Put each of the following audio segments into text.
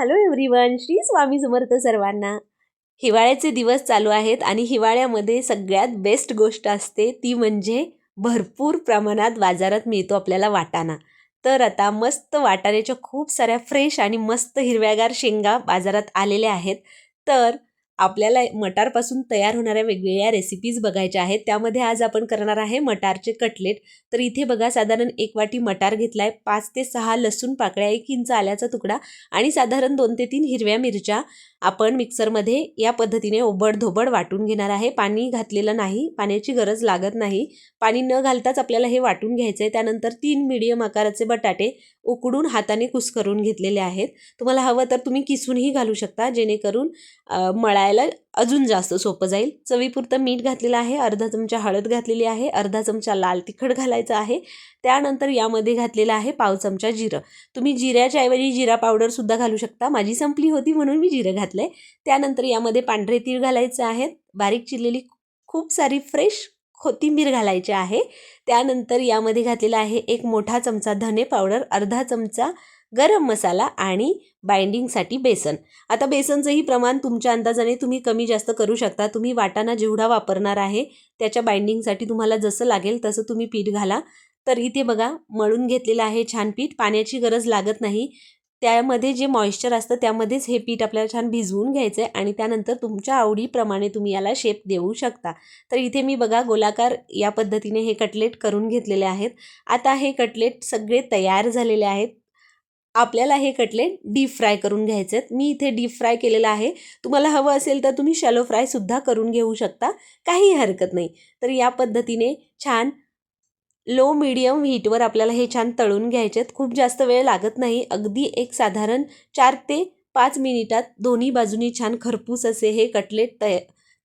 Hello everyone Shri Swami Samarth सर्वांना. हिवाळ्याचे दिवस चालू आहेत आणि हिवाळ्यामध्ये सगळ्यात बेस्ट गोष्ट असते ती म्हणजे भरपूर प्रमाणात बाजारात मिळतो आपल्याला वाटाणा. तर आता मस्त वाटाण्याच्या खूप साऱ्या फ्रेश आणि मस्त हिरव्यागार शेंगा बाजारात आलेल्या आहेत. तर आपल्याला मटारपासून तयार होणाऱ्या वेगवेगळ्या रेसिपीज बघायच्या आहेत. त्यामध्ये आज आपण करणार आहे मटारचे कटलेट. तर इथे बघा साधारण एक वाटी मटार घेतला आहे पाच ते सहा लसूण पाकळ्या एक इंच आल्याचा तुकडा आणि साधारण दोन ते तीन हिरव्या मिरच्या आपण मिक्सरमध्ये या पद्धतीने ओबडधोबड वाटून घेणार आहे. पाणी घातलेलं नाही पाण्याची गरज लागत नाही. पाणी न घालताच आपल्याला हे वाटून घ्यायचं आहे त्यानंतर तीन मिडियम आकाराचे बटाटे उकडून हाताने कुस्करून घेतलेले आहेत. तुम्हाला हवं तर तुम्ही किसूनही घालू शकता जेणेकरून अ, मळायला अजून जास्त सोपं जाईल. चवीपुरतं मीठ घातलेलं आहे अर्धा चमचा हळद घातलेली आहे अर्धा चमचा लाल तिखट घालायचं आहे. त्यानंतर यामध्ये घातलेलं आहे पाव चमचा जिरं. तुम्ही जिऱ्याच्या ऐवजी जिरा पावडरसुद्धा घालू शकता. माझी संपली होती म्हणून मी जिरं घातलं आहे त्यानंतर यामध्ये पांढरे तीळ घालायचे आहेत बारीक चिरलेली खूप सारी फ्रेश कोथिंबीर घालायची आहे. त्यानंतर यामध्ये घातलेला आहे एक मोठा चमचा धने पावडर अर्धा चमचा गरम मसाला आणि बाइंडिंगसाठी बेसन. आता बेसनचंही प्रमाण तुमच्या अंदाजाने तुम्ही कमी जास्त करू शकता. तुम्ही वाटाणा जेवढा वापरणार आहे त्याच्या बाइंडिंगसाठी तुम्हाला जसं लागेल तसं तुम्ही पीठ घाला. तर इथे बघा मळून घेतलेलं आहे छान पीठ. पाण्याची गरज लागत नाही. त्यामध्ये जे मॉइश्चर असतं त्यामध्येच हे पीठ आपल्याला छान भिजवून घ्यायचं आहे आणि त्यानंतर तुमच्या आवडीप्रमाणे तुम्ही याला शेप देऊ शकता. तर इथे मी बघा गोलाकार या पद्धतीने हे कटलेट करून घेतलेले आहेत. आता हे कटलेट सगळे तयार झालेले आहेत. आपल्याला हे कटलेट डीप फ्राय करून घ्यायचे आहेत. मी इथे डीप फ्राय केलेलं आहे. तुम्हाला हवं असेल तर तुम्ही शॅलो फ्रायसुद्धा करून घेऊ शकता. काही हरकत नाही. तर या पद्धतीने छान लो मिडियम हीटवर आपल्याला हे छान तळून घ्यायचे आहेत खूप जास्त वेळ लागत नाही. अगदी एक साधारण चार ते पाच मिनिटात दोन्ही बाजूनी छान खरपूस असे हे कटलेट तय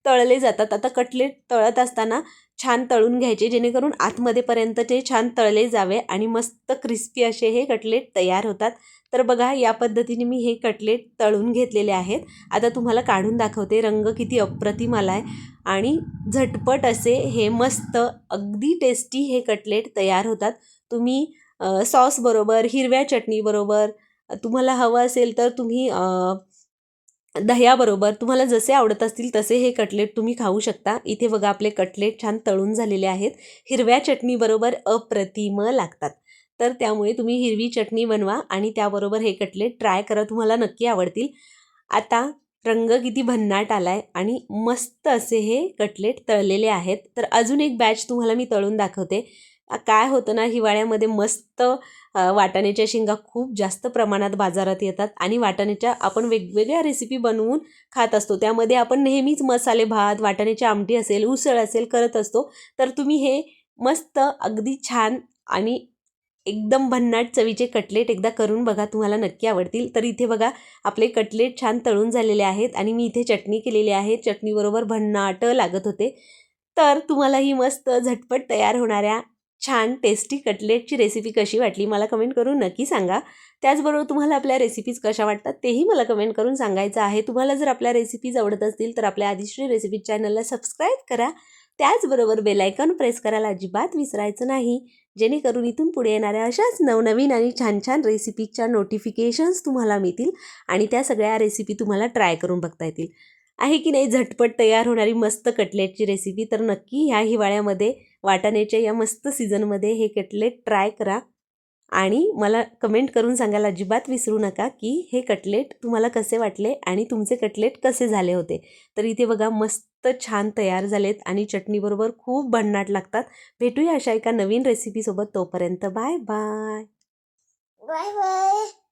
तळले जातात. आता कटलेट तळत असताना छान तळून घ्यायचे जेणेकरून आतमध्येपर्यंत ते छान तळले जावे आणि मस्त क्रिस्पी असे हे कटलेट तयार होतात. तर बघा या पद्धतीने मी हे कटलेट तळून घेतलेले आहेत. आता तुम्हाला काढून दाखवते रंग किती अप्रतिम आला आहे आणि झटपट असे हे मस्त अगदी टेस्टी हे कटलेट तयार होतात. तुम्ही सॉसबरोबर हिरव्या चटणीबरोबर तुम्हाला हवं असेल तर तुम्ही दह्याबरोबर तुम्हाला जसे आवडत असतील तसे हे कटलेट तुम्ही खाऊ शकता. इथे बघा आपले कटलेट छान तळून झालेले आहेत. हिरव्या चटणीबरोबर अप्रतिम लागतात. तर त्यामुळे तुम्ही हिरवी चटणी बनवा आणि त्याबरोबर हे कटलेट ट्राय करा तुम्हाला नक्की आवडतील. आता रंग किती भन्नाट आला आहे आणि मस्त असे हे कटलेट तळलेले आहेत. तर अजून एक बॅच तुम्हाला मी तळून दाखवते. काय होतं ना हिवाळ्यामध्ये मस्त वाटाण्याच्या शेंगा खूप जास्त प्रमाणात बाजारात येतात आणि वाटाण्याच्या आपण वेगवेगळ्या रेसिपी बनवून खात असतो. त्यामध्ये आपण नेहमीच मसाले भात वाटाण्याची आमटी असेल उसळ असेल करत असतो. तर तुम्ही हे मस्त अगदी छान आणि एकदम भन्नाट चवीचे कटलेट एकदा करून बघा तुम्हाला नक्की आवडतील. तर इथे बघा आपले कटलेट छान तळून झालेले आहेत आणि मी इथे चटणी केलेली आहे. चटणीबरोबर भन्नाट लागत होते. तर तुम्हाला ही मस्त झटपट तयार होणाऱ्या छान टेस्टी कटलेटची रेसिपी कशी वाटली मला कमेंट करून नक्की सांगा. त्याचबरोबर तुम्हाला आपल्या रेसिपीज कशा वाटतात तेही मला कमेंट करून सांगायचं आहे. तुम्हाला जर आपल्या रेसिपीज आवडत असतील तर आपल्या आदिश्री रेसिपी चॅनलला सबस्क्राईब करा. त्याचबरोबर बेलायकॉन प्रेस करायला अजिबात विसरायचं नाही. जेणेकरून इथून पुढे येणाऱ्या अशाच नवनवीन आणि छान छान रेसिपीच्या नोटिफिकेशन्स तुम्हाला मिळतील आणि त्या सगळ्या रेसिपी तुम्हाला ट्राय करून बघता येतील. आहे की नाही झटपट तयार होणारी मस्त कटलेटची रेसिपी तर नक्की ह्या हिवाळ्यामध्ये वाटाण्याच्या या मस्त सीझनमध्ये हे कटलेट ट्राय करा. आणि मला कमेंट करून सांगायला अजिबात विसरू नका की हे कटलेट तुम्हाला कसे वाटले आणि तुमचे कटलेट कसे झाले होते. तर इथे बघा मस्त छान तयार झालेत आणि चटणीबरोबर खूप भन्नाट लागतात. भेटूया अशा एका नवीन रेसिपीसोबत तोपर्यंत. Bye bye bye bye